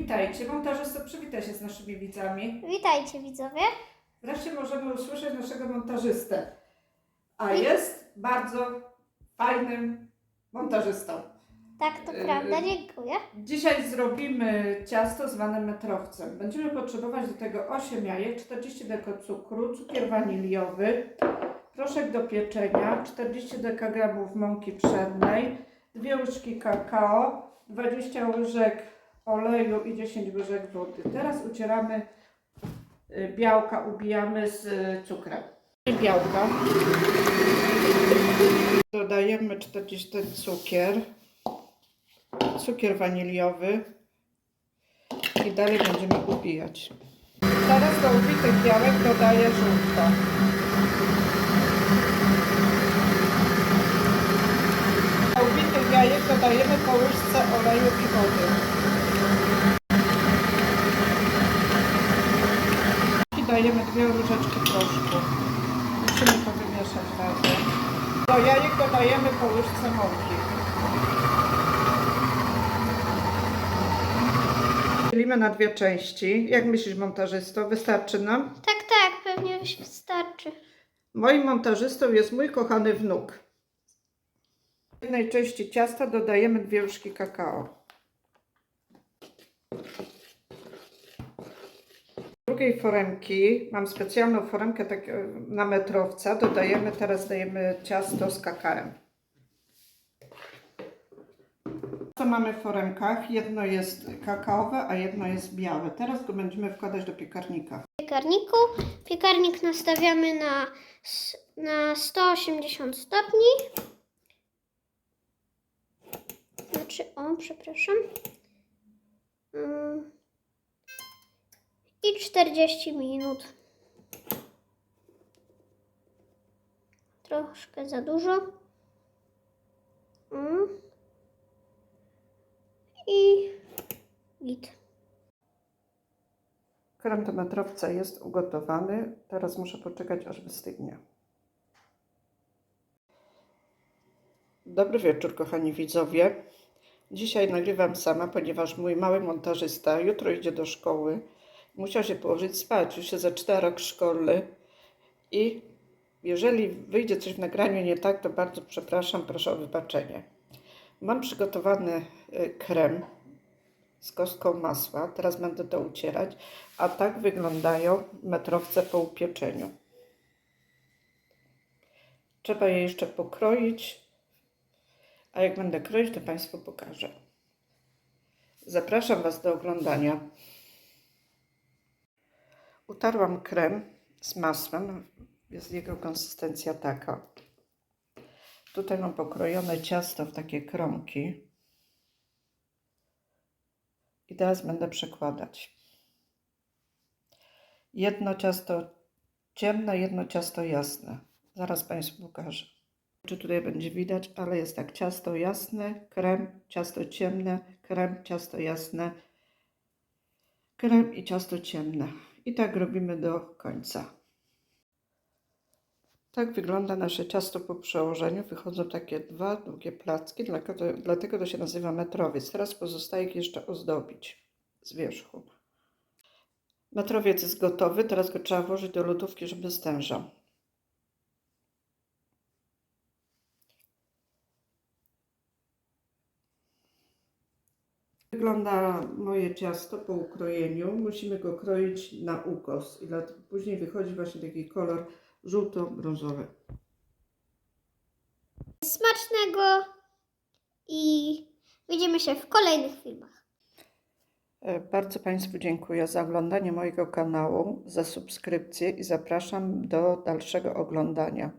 Witajcie. Montażysta, przywitaj się z naszymi widzami. Witajcie widzowie. Wreszcie możemy usłyszeć naszego montażystę. A Wi- jest bardzo fajnym montażystą. Tak, to Yy. prawda, dziękuję. Dzisiaj zrobimy ciasto zwane metrowcem. Będziemy potrzebować do tego 8 jajek, 40 deko cukru, cukier waniliowy, proszek do pieczenia, 40 dekagramów mąki pszennej, 2 łyżki kakao, 20 łyżek oleju i 10 łyżek wody. Teraz ucieramy y, białka, ubijamy z y, cukrem. Białka. Dodajemy 40 ten cukier cukier waniliowy i dalej będziemy ubijać. Teraz do ubitych białek dodaję żółtko. Do ubitych jajek dodajemy po łyżce oleju i wody. I dajemy dwie łyżeczki proszku. Musimy to wymieszać razem. Do jajek dodajemy po łyżce mąki. Dzielimy na dwie części. Jak myślisz, montażysto? Wystarczy nam? Tak, tak, pewnie wystarczy. Moim montażystą jest mój kochany wnuk. W jednej części ciasta dodajemy dwie łyżki kakao. Drugiej foremki, mam specjalną foremkę tak, e, na metrowca, dodajemy, teraz dajemy ciasto z kakałem. Co mamy w foremkach? Jedno jest kakaowe, a jedno jest białe. Teraz go będziemy wkładać do piekarnika. W piekarniku piekarnik nastawiamy na, na 180 stopni. Znaczy, o, przepraszam. Mm. I 40 minut. Troszkę za dużo. Mm. I git. Krem do metrowca jest ugotowany. Teraz muszę poczekać, aż wystygnie. Dobry wieczór, kochani widzowie. Dzisiaj nagrywam sama, ponieważ mój mały montażysta jutro idzie do szkoły. Musiał się położyć spać, już się zaczyna rok szkolny. I jeżeli wyjdzie coś w nagraniu nie tak, to bardzo przepraszam, proszę o wybaczenie. Mam przygotowany y, krem z kostką masła. Teraz będę to ucierać. A tak wyglądają metrowce po upieczeniu. Trzeba je jeszcze pokroić, a jak będę kroić, to Państwu pokażę. Zapraszam Was do oglądania. Utarłam krem z masłem. Jest jego konsystencja taka. Tutaj mam pokrojone ciasto w takie kromki. I teraz będę przekładać. Jedno ciasto ciemne, jedno ciasto jasne. Zaraz Państwu pokażę. Czy tutaj będzie widać, ale jest tak ciasto jasne, krem, ciasto ciemne, krem, ciasto jasne, krem i ciasto ciemne. I tak robimy do końca. Tak wygląda nasze ciasto po przełożeniu. Wychodzą takie dwa długie placki, dlatego, to się nazywa metrowiec. Teraz pozostaje jeszcze ozdobić z wierzchu. Metrowiec jest gotowy, teraz go trzeba włożyć do lodówki, żeby stężał. Wygląda moje ciasto po ukrojeniu. Musimy go kroić na ukos i później wychodzi właśnie taki kolor żółto-brązowy. Smacznego i widzimy się w kolejnych filmach. E, Bardzo Państwu dziękuję za oglądanie mojego kanału, za subskrypcję i zapraszam do dalszego oglądania.